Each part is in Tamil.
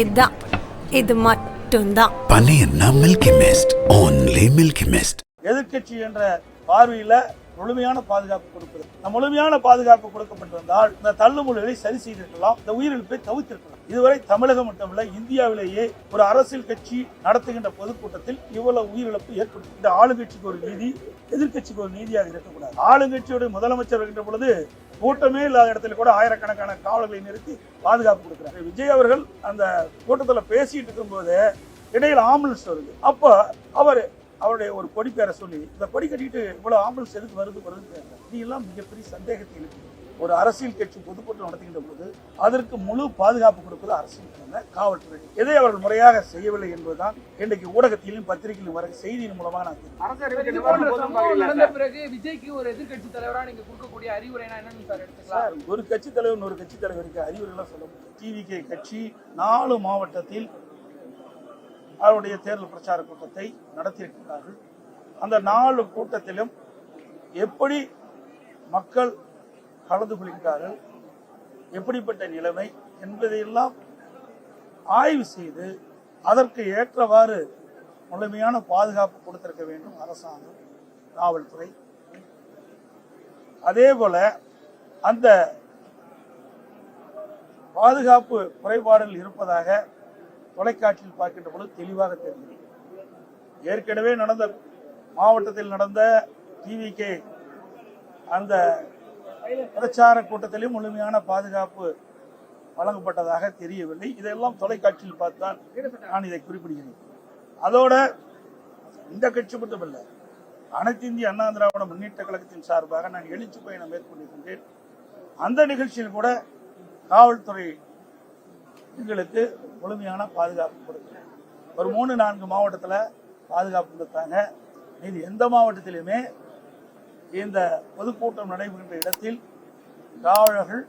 இதான் இது மட்டும்தான். பனியன்னா milky mist only milky mist எதிர்க்கட்சி என்ற பார்வையில முழுமையான பாதுகாப்பு கொடுப்பது இந்த முழுமையான பாதுகாப்பு கொடுக்கப்பட்டிருந்தால் இந்த தள்ளுமுறைகளை சரி செய்திருக்கலாம் இந்த உயிரிழப்பை தவிர்த்திருக்கலாம் இதுவரை தமிழகம் மட்டுமல்ல இந்தியாவிலேயே ஒரு அரசியல் கட்சி நடத்துகின்ற பொதுக்கூட்டத்தில் இவ்வளவு உயிரிழப்பு ஏற்படும் இந்த ஆளுங்கட்சிக்கு ஒரு நீதி எதிர்க்கட்சிக்கு ஒரு நீதியாக இருக்கக்கூடாது. ஆளுங்கட்சியோட முதலமைச்சர் இருக்கின்ற பொழுது கூட்டமே இல்லாத இடத்துல கூட ஆயிரக்கணக்கான காவலர்களை நிறுத்தி பாதுகாப்பு கொடுக்குறாங்க விஜய் அவர்கள் அந்த கூட்டத்தில் பேசிட்டு இருக்கும்போது இடையில் ஆம்புலன்ஸ் வருது. அப்போ அவர் அவருடைய ஒரு கொடி பேரை சொல்லி இந்த கொடி கட்டிட்டு இவ்வளோ ஆம்புலன்ஸ் எதுக்கு வருது வருது கேட்கிறார். எல்லாம் மிகப்பெரிய சந்தேகத்தை எழுப்புது. ஒரு அரசியல் கட்சி பொதுக்கூட்டம் நடத்துகின்ற பொழுது அதற்கு முழு பாதுகாப்பு கொடுப்பது அரசியல் கடமை, காவல்துறை. இதை அவர்கள் முறையாக செய்யவில்லை என்பதுதான் இன்றைக்கு ஊடகத்திலும் பத்திரிகையிலும் வர செய்தியின் மூலமாக நான் பிறகு விஜய்க்கு ஒரு எதிர்க்கட்சி தலைவரா நீங்க கொடுக்கக்கூடிய அறிவுரைனா என்னன்னு சார் எடுத்துக்கலாம். சார் ஒரு கட்சி தலைவர் ஒரு கட்சி தலைவருக்கு அறிவுரைலாம் சொல்ல முடியும் டிவிகே கட்சி நாலு மாவட்டத்தில் அவருடைய தேர்தல் பிரச்சார கூட்டத்தை நடத்தியிருக்கிறார்கள். அந்த நாலு கூட்டத்திலும் எப்படி மக்கள் கலந்து கொள்கிறார்கள். எப்படிப்பட்ட நிலைமை என்பதையெல்லாம் ஆய்வு செய்து அதற்கு ஏற்றவாறு முழுமையான பாதுகாப்பு கொடுத்திருக்க வேண்டும் அரசாங்கம் காவல்துறை. அதே போல அந்த பாதுகாப்பு குறைபாடுகள் இருப்பதாக தொலைக்காட்சியில் பார்க்கின்ற பொழுது தெளிவாக தெரிந்தது ஏற்கனவே நடந்த மாவட்டத்தில் நடந்த டிவிகே அந்த பிரச்சார கூட்டத்திலும் முழுமையான பாதுகாப்பு வழங்கப்பட்டதாக தெரியவில்லை. இதெல்லாம் தொலைக்காட்சியில் பார்த்தான் நான் இதை குறிப்பிடுகிறேன். அதோட இந்த கட்சி மட்டுமல்ல அனைத்து இந்திய அண்ணா திராவிட முன்னேற்ற கழகத்தின் சார்பாக நான் எழுச்சி பயணம் மேற்கொண்டிருக்கின்றேன். அந்த நிகழ்ச்சியில் கூட காவல்துறை எங்களுக்கு முழுமையான பாதுகாப்பு கொடுக்குறேன் ஒரு மூணு நான்கு மாவட்டத்தில் பாதுகாப்பு கொடுத்தாங்க. இது எந்த மாவட்டத்திலுமே இந்த பொதுக்கூட்டம் நடைபெறுகின்ற இடத்தில் காவலர்கள்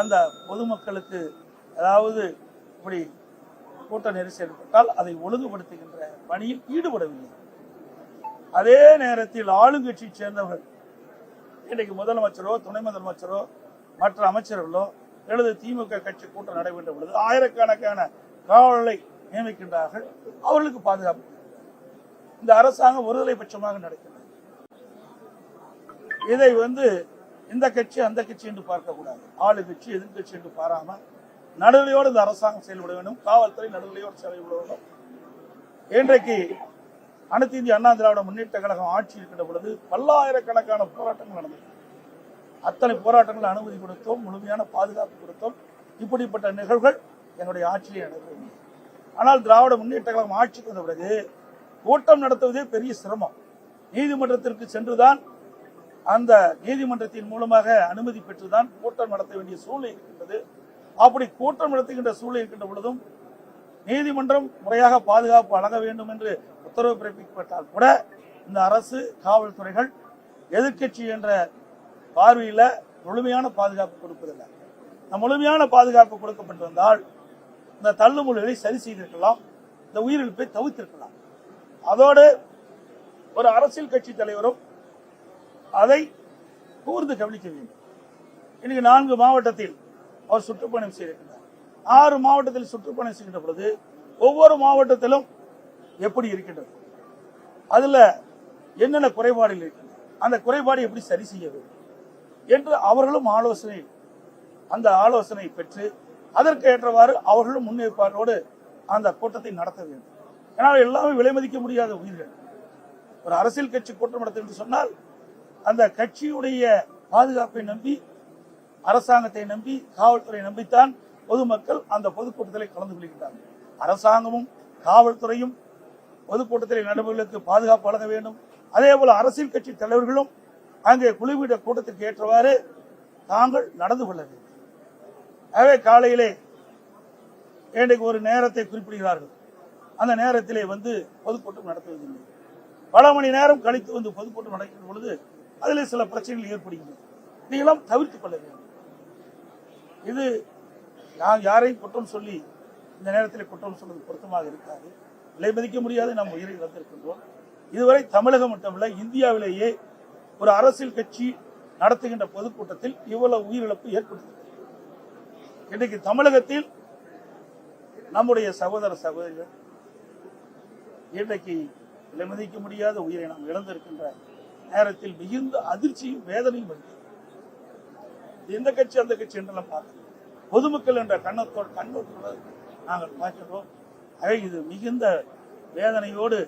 அந்த பொதுமக்களுக்கு அதாவது இப்படி கூட்ட நெரிசல் ஏற்பட்டால் அதை ஒழுங்குபடுத்துகின்ற பணியில் ஈடுபடவில்லை. அதே நேரத்தில் ஆளுங்கட்சியை சேர்ந்தவர்கள் இன்றைக்கு முதலமைச்சரோ துணை முதலமைச்சரோ மற்ற அமைச்சர்களோ எழுது திமுக கட்சி கூட்டம் நடைபெற்ற பொழுது ஆயிரக்கணக்கான காவலர்களை நியமிக்கின்றார்கள். அவர்களுக்கு பாதுகாப்பு. இந்த அரசாங்கம் ஒருதலை பட்சமாக நடக்கிறது இதை வந்து இந்த கட்சி அந்த கட்சி என்று பார்க்கக்கூடாது. ஆளு கட்சி எதிர்கட்சி என்று பாராம நடுநிலையோடு இந்த அரசாங்கம் செயல்பட வேண்டும். காவல்துறை நடுநிலையோடு செயல்பட வேண்டும். இன்றைக்கு அனைத்து இந்திய அண்ணா திராவிட முன்னேற்ற கழகம் ஆட்சி இருக்கின்ற பொழுது பல்லாயிரக்கணக்கான போராட்டங்கள் நடந்தது. அத்தனை போராட்டங்கள் அனுமதி கொடுத்தோம் முழுமையான பாதுகாப்பு கொடுத்தோம். இப்படிப்பட்ட நிகழ்வுகள் எங்களுடைய ஆட்சியிலே நடைபெறும் ஆனால் திராவிட முன்னேற்ற கழகம் ஆட்சிக்கு வந்த பிறகு கூட்டம் நடத்துவதே பெரிய சிரமம். நீதிமன்றத்திற்கு சென்றுதான் அந்த நீதிமன்றத்தின் மூலமாக அனுமதி பெற்றுதான் கூட்டம் நடத்த வேண்டிய சூழ்நிலை இருக்கின்றது. அப்படி கூட்டம் நடத்துகின்ற சூழ்நிலை இருக்கின்ற பொழுதும் நீதிமன்றம் முறையாக பாதுகாப்பு வழங்க வேண்டும் என்று உத்தரவு பிறப்பிக்கப்பட்டால் கூட இந்த அரசு காவல்துறைகள் எதிர்க்கட்சி என்ற பார்வையில் முழுமையான பாதுகாப்பு கொடுப்பதில்லை. இந்த முழுமையான பாதுகாப்பு கொடுக்கப்பட்டிருந்தால் இந்த தள்ளுமுறைகளை சரி செய்திருக்கலாம் இந்த உயிரிழப்பை தவிர்த்திருக்கலாம். அதோடு ஒரு அரசியல் கட்சி தலைவரும் அதை கூர்ந்து கவனிக்க வேண்டும். இன்னைக்கு நான்கு மாவட்டத்தில் அவர் சுற்றுப்பயணம் செய்திருக்கிறார். ஆறு மாவட்டத்தில் சுற்றுப்பயணம் செய்கின்ற பொழுது ஒவ்வொரு மாவட்டத்திலும் எப்படி இருக்கின்றது? அதுல என்னென்ன குறைபாடுகள் இருக்கின்றன அந்த குறைபாடு எப்படி சரி செய்ய வேண்டும்? என்று அவர்களும் ஆலோசனை அந்த ஆலோசனை பெற்று அதற்கு ஏற்றவாறு அவர்களும் முன்னேற்பாட்டோடு அந்த கூட்டத்தை நடத்த வேண்டும். ஏன்னா எல்லாமே விலை மதிக்க முடியாத உயிர்கள். ஒரு அரசியல் கட்சி கூட்டம் நடத்தும் என்று சொன்னால் அந்த கட்சியுடைய பாதுகாப்பை நம்பி அரசாங்கத்தை நம்பி காவல்துறை நம்பித்தான் பொதுமக்கள் அந்த பொதுக்கூட்டத்தில் கலந்து கொள்கின்றார்கள் அரசாங்கமும் காவல்துறையும் பொதுக்கூட்டத்தில் நடைமுறைகளுக்கு பாதுகாப்பு வழங்க வேண்டும். அதே போல அரசியல் கட்சி தலைவர்களும் அங்கே குழுவிட கூட்டத்திற்கு ஏற்றவாறு தாங்கள் நடந்து கொள்ள வேண்டும். ஆகவே காலையிலே இன்றைக்கு ஒரு நேரத்தை குறிப்பிடுகிறார்கள். அந்த நேரத்திலே வந்து பொதுக்கூட்டம் நடத்துவதில்லை. பல மணி நேரம் கழித்து வந்து பொதுக்கூட்டம் நடக்கிற பொழுது அதில் சில பிரச்சனைகள் ஏற்படுகின்றன இதையெல்லாம் தவிர்த்து கொள்ள வேண்டும். இது நான் யாரையும் குற்றம் சொல்லி இந்த நேரத்தில் குற்றம் சொல்வது பொருத்தமாக இருக்காது. விலை மதிக்க முடியாது நாம் உயிரை இழந்திருக்கின்றோம். இதுவரை தமிழகம் மட்டுமல்ல இந்தியாவிலேயே ஒரு அரசியல் கட்சி நடத்துகின்ற பொதுக்கூட்டத்தில் இவ்வளவு உயிரிழப்பு ஏற்படுகிறது இன்றைக்கு தமிழகத்தில் நம்முடைய சகோதர சகோதரிகள் இன்றைக்கு விலைமதிக்க முடியாத உயிரை நாம் இழந்திருக்கின்ற நேரத்தில் மிகுந்த அதிர்ச்சியும் வேதனையும் வருகிறது எந்த கட்சி அந்த கட்சி என்றெல்லாம் பார்க்கல. பொதுமக்கள் என்ற கண்ணத்தோடு கண்ணோட்டோடு நாங்கள் பார்க்கிறோம். ஆக இது மிகுந்த வேதனையோடு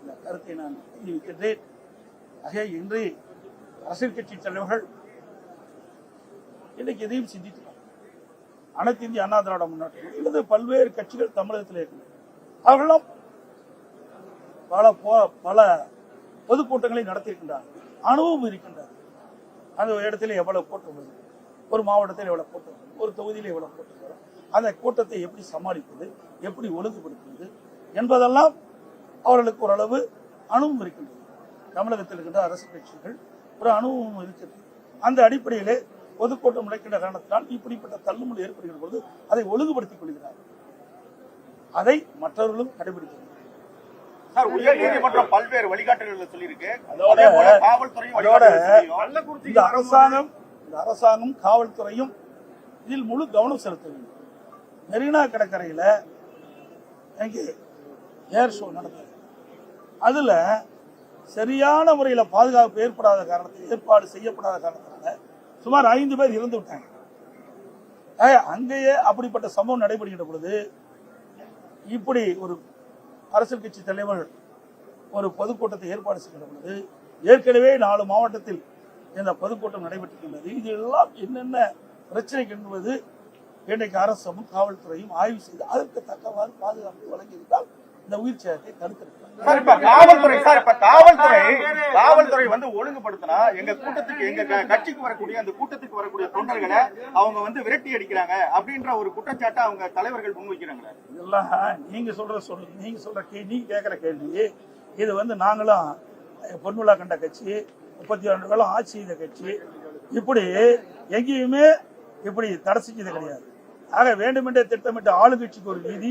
இந்த கருத்தை நான் தெரிவிக்கின்றேன். ஆக இன்று அரசியல் கட்சி தலைவர்கள் இன்னைக்கு எதையும் சிந்தித்துள்ளோம் அனைத்து இந்திய அண்ணா திராவிட முன்னேற்ற அல்லது பல்வேறு கட்சிகள் தமிழகத்தில் இருக்கின்றன அவர்களும் பல போ- பல பொதுக்கூட்டங்களை நடத்தியிருக்கின்றார்கள் அனுபவம் இருக்கின்றது. அந்த இடத்துல எவ்வளவு கூட்டம் வரும்? ஒரு மாவட்டத்தில் எவ்வளவு கூட்டம் வரும்? ஒரு தொகுதியில் எவ்வளவு கூட்டம் வரும்? அந்த கூட்டத்தை எப்படி சமாளிப்பது? எப்படி ஒழுங்குபடுத்துவது? என்பதெல்லாம் அவர்களுக்கு ஓரளவு அனுபவம் இருக்கின்றது. தமிழகத்தில் இருக்கின்ற அரசு கட்சிகள் ஒரு அனுபவம் இருக்கிறது. அந்த அடிப்படையிலே பொதுக்கூட்டம் நடக்கின்ற காரணத்தினால் இப்படிப்பட்ட தள்ளுமுறை ஏற்படுகிற பொழுது அதை ஒழுங்குபடுத்திக் கொள்கிறார் அதை மற்றவர்களும் கடைபிடிக்கிறார்கள் சார் உயர் நீதிமன்றம் பல்வேறு வழிகாட்டுதல்களை சொல்லியிருக்கு. அதே போல காவல்துறையும் இந்த அரசாங்கம் இந்த அரசாங்கம் காவல்துறையும் இதில் முழு கவனம் செலுத்த வேண்டும். மெரினா கடற்கரையில எங்கே ஏர் ஷோ நடந்தது. அதுல சரியான முறையில் பாதுகாப்பு ஏற்படாத காரணத்தை ஏற்பாடு செய்யப்படாத காரணத்தினால சுமார் ஐந்து பேர் இறந்து விட்டாங்க. அங்கேயே அப்படிப்பட்ட சம்பவம் நடைபெறுகின்ற பொழுது இப்படி ஒரு அரசியல் கட்சி தலைவர் ஒரு பொதுக்கூட்டத்தை ஏற்பாடு செய்கிற பொழுது ஏற்கனவே நாலு மாவட்டத்தில் இந்த பொதுக்கூட்டம் நடைபெற்றிருக்கின்றது. இது எல்லாம் என்னென்ன பிரச்சனை என்பது இன்றைக்கு அரசும் காவல்துறையும் ஆய்வு செய்து அதற்கு தக்கவாறு பாதுகாப்பு வழங்கியிருந்தால் இந்த உயிர் சேதத்தை சார் இப்ப காவல்துறை சார் இப்ப காவல்துறை காவல்துறை வந்து ஒழுங்குபடுத்தினா எங்க கூட்டத்துக்கு எங்க கட்சிக்கு வரக்கூடிய அந்த கூட்டத்துக்கு வரக்கூடிய தொண்டர்களை அவங்க வந்து விரட்டி அடிக்கிறாங்க அப்படின்ற ஒரு குற்றச்சாட்டை அவங்க தலைவர்கள் முன்வைக்கிறாங்களே இதெல்லாம் நீங்க சொல்ற சொல் நீங்க சொல்ற கேள்வி நீங்க கேட்கிற கேள்வி இது வந்து நாங்களும் பொன்விழா கண்ட கட்சி முப்பத்தி ஆண்டு காலம் ஆட்சி செய்த கட்சி. இப்படி எங்கேயுமே இப்படி தடை செஞ்சது கிடையாது. ஆக வேண்டுமென்றே திட்டமிட்ட ஆளுங்கட்சிக்கு ஒரு நீதி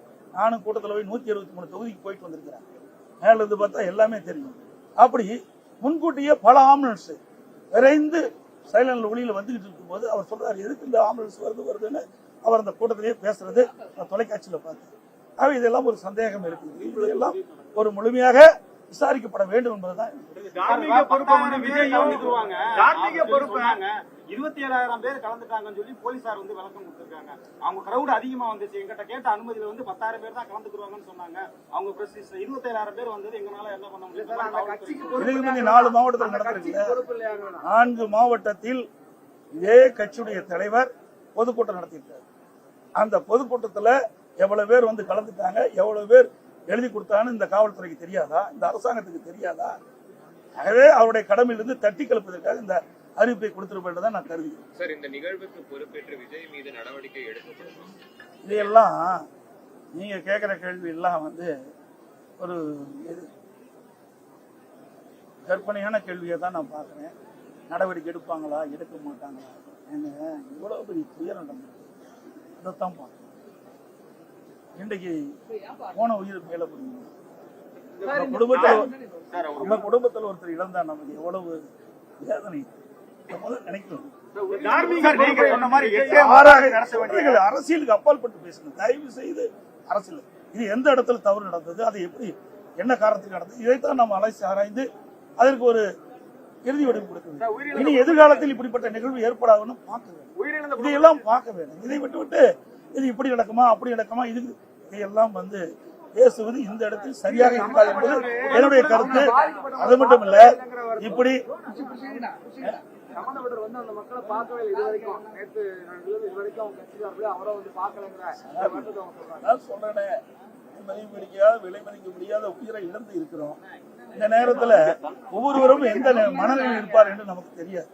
நானும் கூட்டத்தில் போய் நூற்றி அறுபத்தி மூணு தொகுதிக்கு போயிட்டு வந்திருக்கிறேன். மேல இருந்து பார்த்தா எல்லாமே தெரியும். அப்படி முன்கூட்டியே பல ஆம்புலன்ஸ் விரைந்து சைலண்ட் ஒளியில் வந்துகிட்டு இருக்கும்போது அவர் சொல்றாரு எதுக்கு இந்த ஆம்புலன்ஸ் வருது வருதுன்னு? அவர் அந்த கூட்டத்திலேயே பேசுறது நான் தொலைக்காட்சியில் பார்த்தேன். ஆக இதெல்லாம் ஒரு சந்தேகம் இருக்குது. எல்லாம் ஒரு முழுமையாக விசாரிக்கப்பட வேண்டும் என்பதுதான் தார்மீக பொறுப்பை வந்து விஜயும் இதுவாங்க தார்மீக பொறுப்பு. சொன்னாங்க. இருபத்தி ஏழாயிரம் பேர் கலந்துட்டாங்கன்னு சொல்லி போலீசார் வந்து விளக்கம் கொடுத்திருக்காங்க. அவங்க கிரௌட் அதிகமா வந்துச்சு. எங்கிட்ட கேட்ட அனுமதியில வந்து பத்தாயிரம் பேர் தான் கலந்துக்குருவாங்கன்னு சொன்னாங்க. அவங்க பிரஸ் இருபத்தி ஏழாயிரம் பேர் வந்தது எங்களால என்ன பண்ண முந்தி நாலு மாவட்டத்தில் நடந்திருக்கு நான்கு மாவட்டத்தில் இதே கட்சியுடைய தலைவர் பொதுக்கூட்டம் நடத்தியிருக்காரு. அந்த பொதுக்கூட்டத்தில் எவ்வளவு பேர் வந்து கலந்துட்டாங்க எவ்வளவு பேர் எழுதி கொடுத்தான்னு இந்த காவல்துறைக்கு தெரியாதா? இந்த அரசாங்கத்துக்கு தெரியாதா? ஆகவே அவருடைய கடமையிலிருந்து தட்டி கலப்பதற்காக இந்த அறிவிப்பை கொடுத்திருப்பதை நான் கருதுகிறேன். சார் இந்த நிகழ்வுக்கு பொறுப்பேற்று விஜய் மீது நடவடிக்கை எடுக்கப்படும். இதையெல்லாம் நீங்க கேட்குற கேள்வி எல்லாம் வந்து ஒரு கற்பனையான கேள்வியை தான் நான் பார்க்குறேன். நடவடிக்கை எடுப்பாங்களா? எடுக்க மாட்டாங்களா? ஏங்க இவ்வளோ பெரிய துயரம் நடந்தது இதைத்தான் பார்க்கணும் இன்றைக்கு போன உயிர் மேலே புரியும் குடும்பத்தில் நம்ம குடும்பத்தில் ஒருத்தர் இழந்தா நமக்கு எவ்வளவு வேதனை. நினைக்கணும். அரசியலுக்கு அப்பாற்பட்டு பேசணும் தயவு செய்து அரசியல். இது எந்த இடத்துல தவறு நடந்தது அது எப்படி என்ன காரணத்துக்கு நடந்தது இதைத்தான் நம்ம அலைசி ஆராய்ந்து அதற்கு ஒரு இறுதி வடிவு கொடுக்க வேண்டும். இனி எதிர்காலத்தில் இப்படிப்பட்ட நிகழ்வு ஏற்படாதுன்னு பார்க்க வேண்டும். இதையெல்லாம் பார்க்க வேண்டும். இதை விட்டு விட்டு இது இப்படி நடக்குமா அப்படி நடக்குமா இது எல்லாம் வந்து பேசுவது இந்த இடத்தில் சரியாக இருக்காது என்பது என்னுடைய கருத்து. அது மட்டும் இல்ல இப்படி சம்பந்தப்பட்டவர் அவங்க கட்சிக்காரர்களே வந்து பார்க்கலைங்கிற சொல்றேனே விலை மதிக்க முடியாத உயிரை இழந்து இருக்கிறோம். இந்த நேரத்துல ஒவ்வொருவரும் எந்த நே- மனநிலையில் இருப்பார் என்று நமக்கு தெரியாது.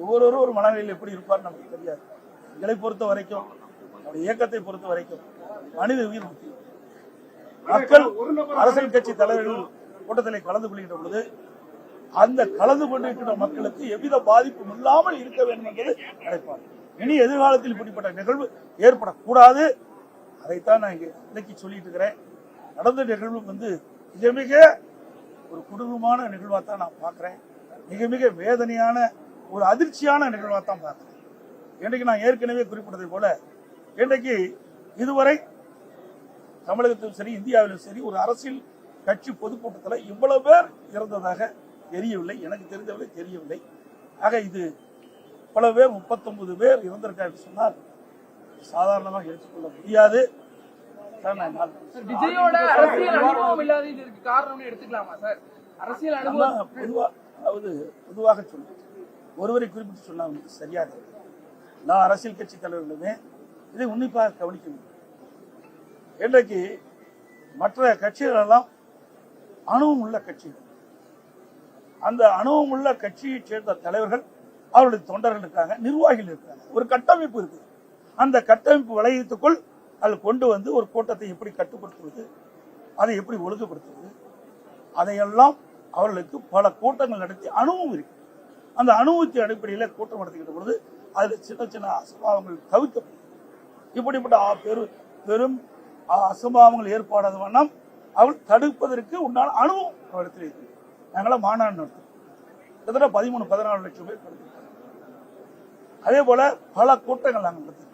ஒவ்வொருவரும் ஒரு மனநிலையில் எப்படி இருப்பார் நமக்கு தெரியாது. எங்களை பொறுத்த வரைக்கும் நம்முடைய இயக்கத்தை பொறுத்த வரைக்கும். மனித உயிர் முக்கியம் மக்கள் அரசியல் கட்சி தலைவர்கள் கூட்டத்தில் கலந்து கொள்கின்ற பொழுது அந்த கலந்து கொண்டிருக்கின்ற மக்களுக்கு எவ்வித பாதிப்பும் இல்லாமல் இருக்க வேண்டும் என்பது நினைப்பார் இனி எதிர்காலத்தில் இப்படிப்பட்ட நிகழ்வு ஏற்படக்கூடாது. அதைத்தான் நான் இங்கே இன்னைக்கு சொல்லிட்டு இருக்கிறேன். நடந்த நிகழ்வு வந்து மிக மிக ஒரு கொடூரமான நிகழ்வாக தான் நான் பார்க்குறேன். மிக மிக வேதனையான ஒரு அதிர்ச்சியான நிகழ்வாக தான் பார்க்குறேன். இன்றைக்கு நான் ஏற்கனவே குறிப்பிட்டதை போல இன்றைக்கு இதுவரை தமிழகத்திலும் சரி இந்தியாவிலும் சரி ஒரு அரசியல் கட்சி பொதுக்கூட்டத்தில் இவ்வளவு பேர் இறந்ததாக தெரியவில்லை. எனக்கு தெரிந்தவரை தெரியவில்லை. ஆக இது பல பேர் முப்பத்தொன்பது பேர் இறந்திருக்காங்க சொன்னால் சாதாரணமாக எடுத்துக்கொள்ள முடியாது. தான் நான் நான் சார், விஜயோட அரசியல் அனுபவம் இல்லாத இதற்கு காரணம்னு எடுத்துக்கலாமா சார்? அரசியல் அனுபவம். நம்ம பொதுவா அதாவது பொதுவாக சொல்றேன். ஒருவரை குறிப்பிட்டு சொன்னால் சரியாக. எல்லா அரசியல் கட்சி தலைவர்களுமே இதை உன்னிப்பாக கவனிக்க வேண்டும். இன்றைக்கு மற்ற கட்சிகள் எல்லாம் அணுவும் உள்ள கட்சிகள் அந்த அணுவும் உள்ள கட்சியைச் சேர்ந்த தலைவர்கள் அவருடைய தொண்டர்கள் இருக்காங்க நிர்வாகிகள் இருக்காங்க. ஒரு கட்டமைப்பு இருக்கு அந்த கட்டமைப்பு வளையத்துக்குள் அது கொண்டு வந்து ஒரு கூட்டத்தை எப்படி கட்டுப்படுத்துவது அதை எப்படி ஒழுங்குபடுத்துவது அதையெல்லாம் அவர்களுக்கு பல கூட்டங்கள் நடத்தி அனுபவம் இருக்கு. அந்த அனுபவத்தின் அடிப்படையில் கூட்டம் நடத்திக்கிட்ட பொழுது அதில் சின்ன சின்ன அசம்பாவங்கள் தவிர்க்கப்படும். இப்படிப்பட்ட ஆ- பெரு பெரும் அசம்பாவங்கள் ஏற்பாடாத வண்ணம் அவள் தடுப்பதற்கு உண்டான அனுபவம் அவரிடத்தில் இருக்கு நாங்களாம் மாநாடு நடத்தும் கிட்டத்தட்ட பதிமூணு பதினாலு லட்சம் பேர் கலந்துக்கிட்டாங்க அதே போல பல கூட்டங்கள் நாங்கள் நடத்திருக்கோம்.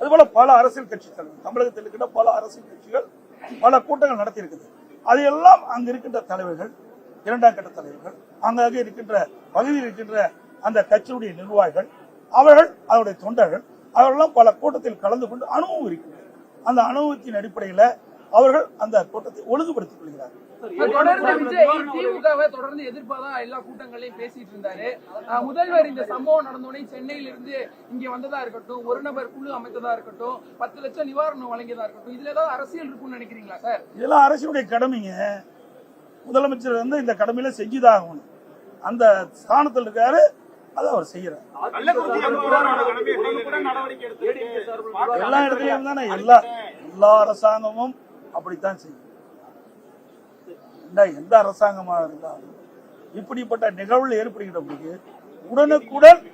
அது போல பல அரசியல் கட்சி தலைவர் தமிழகத்தில் இருக்கின்ற பல அரசியல் கட்சிகள் பல கூட்டங்கள் நடத்தியிருக்குது அதையெல்லாம் அங்க இருக்கின்ற தலைவர்கள் இரண்டாம் கட்ட தலைவர்கள் அங்கங்கே இருக்கின்ற பகுதியில் இருக்கின்ற அந்த கட்சியுடைய நிர்வாகிகள் அவர்கள் அவருடைய தொண்டர்கள் அவர்களெல்லாம் பல கூட்டத்தில் கலந்து கொண்டு அனுபவம் இருக்கிறது அந்த அனுபவத்தின் அடிப்படையில் அவர்கள் அந்த கூட்டத்தை ஒழுங்குபடுத்திக் கொள்கிறார்கள். தொடர்ந்து விஜய் திமுகவை தொடர்ந்து எதிர்ப்பாதான் எல்லா கூட்டங்களையும் பேசிட்டு இருந்தாரு. முதல்வர் இந்த சம்பவம் நடந்தோடனே சென்னையில இருந்து இங்க வந்ததா இருக்கட்டும் ஒரு நபர் குழு அமைத்ததா இருக்கட்டும் பத்து லட்சம் நிவாரணம் வழங்கியதா இருக்கட்டும் இதுல ஏதாவது அரசியல் இருக்கும்னு நினைக்கிறீங்களா சார்? இதெல்லாம் அரசினுடைய கடமைங்க. முதலமைச்சர் வந்து இந்த கடமையில செஞ்சுதான் ஆகணும். அந்த ஸ்தானத்தில் இருக்காரு அதை அவர் செய்யறாரு. எல்லா இடத்துலயும் தானே எல்லா எல்லா அரசாங்கமும் அப்படித்தான் செய்யும். எந்த- எந்த அரசாங்கமா இருந்தாலும் இப்படிப்பட்ட நிகழ்வுகள் ஏற்படுகின்ற போது உடனுக்குடன்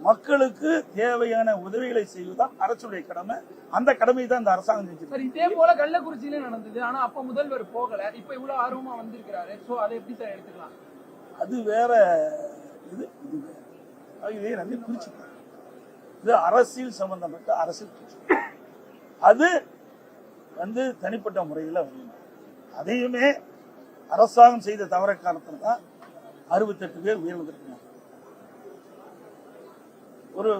மக்களுக்கு தேவையான உதவிகளை செய்வதுதான் அரசுடைய கடமை. அந்த கடமையை தான் இந்த அரசாங்கம் செஞ்சிருக்கு. சார் இதே போல கள்ளக்குறிச்சியில நடந்தது. ஆனா அப்ப முதல்வர் போகல. இப்ப இவ்வளவு ஆர்வமா வந்திருக்கிறாரு. சோ அதை எப்படி சார் எடுத்துக்கலாம்? அது வேற இது இது வேற. இதே ரெண்டையும் பிரிச்சுக்கலாம் இது அரசியல் சம்பந்தப்பட்ட அரசியல் பிரச்சனை அது வந்து தனிப்பட்ட முறையில் வந்து அதையுமே அரசாங்கம் செய்த தவற காரணத்தில் தான் அறுபத்தெட்டு பேர் உயிரிழந்திருக்கிறாங்க ஒரு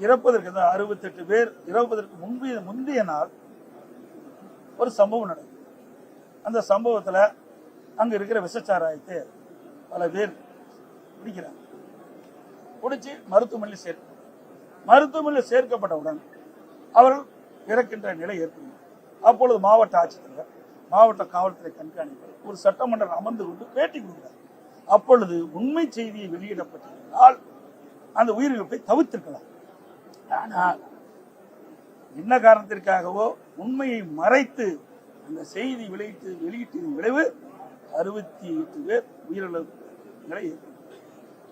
இறப்பதற்கு அந்த அறுபத்தெட்டு பேர் இறப்பதற்கு முந்தைய முந்தைய நாள் ஒரு சம்பவம் நடந்தது. அந்த சம்பவத்துல அங்க இருக்கிற விஷச்சாராயத்தை பல பேர் பிடிக்கிறாங்க. பிடிச்சி மருத்துவமனையில் சேர்க்க மருத்துவமனையில் சேர்க்கப்பட்டவுடன் அவர்கள் இறக்கின்ற நிலை ஏற்படும். அப்பொழுது மாவட்ட ஆட்சித்தலைவர் மாவட்ட காவல்துறை கண்காணிப்பு ஒரு சட்டமன்றம் அமர்ந்து கொண்டு பேட்டி கொடுக்கிறார். அப்பொழுது உண்மை செய்தியை வெளியிடப்பட்டிருந்தால் அந்த உயிரிழப்பை தவிர்த்திருக்கலாம். ஆனால் என்ன காரணத்திற்காகவோ உண்மையை மறைத்து அந்த செய்தி வெளியிட்டு வெளியிட்டதின் விளைவு அறுபத்தி எட்டு பேர் உயிரிழப்பு நிலை ஏற்படும்.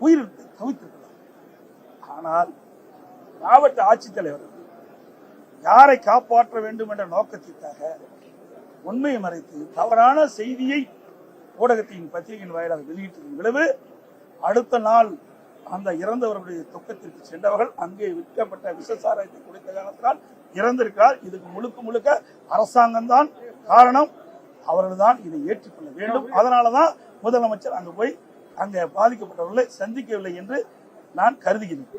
உயிர் தவித்திருக்கலாம் ஆனால் மாவட்ட ஆட்சித்தலைவர் யாரை காப்பாற்ற வேண்டும் என்ற நோக்கத்திற்காக உண்மையை மறைத்து தவறான செய்தியை ஊடகத்தின் பத்திரிகையின் வாயிலாக வெளியிட்டிருக்கும் விளைவு அடுத்த நாள் அந்த இறந்தவர்களுடைய துக்கத்திற்கு சென்றவர்கள் அங்கே விற்கப்பட்ட விசசாரத்தை குடித்த காரணத்தினால் இறந்திருக்கிறார். இதுக்கு முழுக்க முழுக்க அரசாங்கம்தான் காரணம். அவர்கள் தான் இதை ஏற்றுக்கொள்ள வேண்டும். அதனாலதான் முதலமைச்சர் அங்கு போய் அங்க பாதிக்கப்பட்டவர்களை சந்திக்கவில்லை என்று நான் கருதுகிறேன்.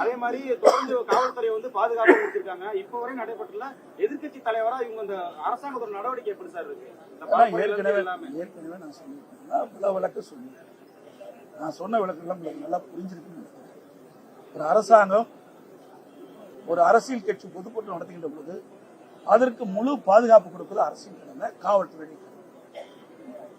அதே மாதிரி தொடர்ந்து காவல்துறை வந்து பாதுகாப்பு கொடுத்திருக்காங்க. இப்ப வரை நடைபெற்றல எதிர்க்கட்சி தலைவரா இவங்க இந்த அரசாங்கத்தோட நடவடிக்கை எப்படி சார் இருக்கு? ஏற்கனவே ஏற்கனவே நான் நான் பல விளக்க சொல்லியிருக்கேன். நான் சொன்ன விளக்கெல்லாம் உங்களுக்கு நல்லா நினைக்கிறேன். ஒரு அரசாங்கம் ஒரு அரசியல் கட்சி பொதுக்கூட்டம் நடத்துகின்ற போது அதற்கு முழு பாதுகாப்பு கொடுப்பது அரசியல் கடமை காவல்துறை கடமை.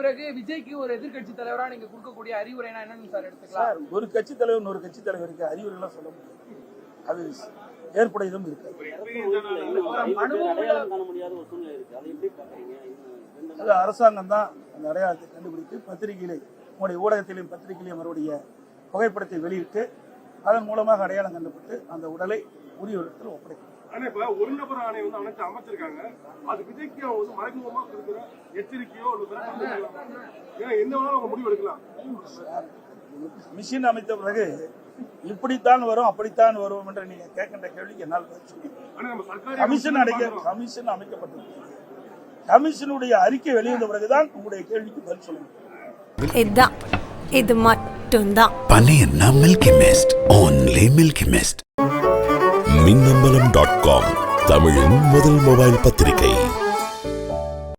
பிறகு விஜய்க்கு ஒரு எதிர்க்கட்சி தலைவரா நீங்க கொடுக்கக்கூடிய அறிவுரைனா என்னன்னு சார் எடுத்துக்கலாம். ஒரு கட்சி தலைவர் ஒரு கட்சி தலைவருக்கு அறிவுரைலாம் சொல்ல முடியாது. அது ஏற்புடையதும் இருக்காது. அது அரசாங்கம் தான் அந்த அடையாளத்தை கண்டுபிடித்து பத்திரிகையிலே உங்களுடைய ஊடகத்திலையும் பத்திரிகையிலையும் அவருடைய புகைப்படத்தை வெளியிட்டு அதன் மூலமாக அடையாளம் கண்டுபிடித்து அந்த உடலை உரிய இடத்தில் ஒப்படைக்கும். ஆனா இப்ப ஒரு நபர் ஆணை வந்து அமைச்சு அமைச்சிருக்காங்க. அது விஜய்க்கு அவங்க வந்து மறைமுகமா கொடுக்குற எச்சரிக்கையோ கொடுக்கலாம். ஏன்னா என்ன வேணாலும் அவங்க முடிவு எடுக்கலாம். மிஷின் அமைத்த பிறகு இப்படித்தான் வரும் அப்படித்தான் வரும் என்று நீங்க கேட்கின்ற கேள்விக்கு என்னால் பதில் சொல்ல முடியாது. ஆனா நம்ம சர்க்காரி கமிஷன் அடைக்க கமிஷன் அமைக்கப்பட்டிருக்கிறது கமிஷனுடைய அறிக்கை வெளிவந்த பிறகுதான் உங்களுடைய கேள்விக்கு பதில் சொல்ல முடியும். இதுதான் இது மட்டும்தான். பன்னீர்னா milky mist only milky mist. Minnambalam dot com. தமிழின் முதல் மொபைல் பத்திரிகை.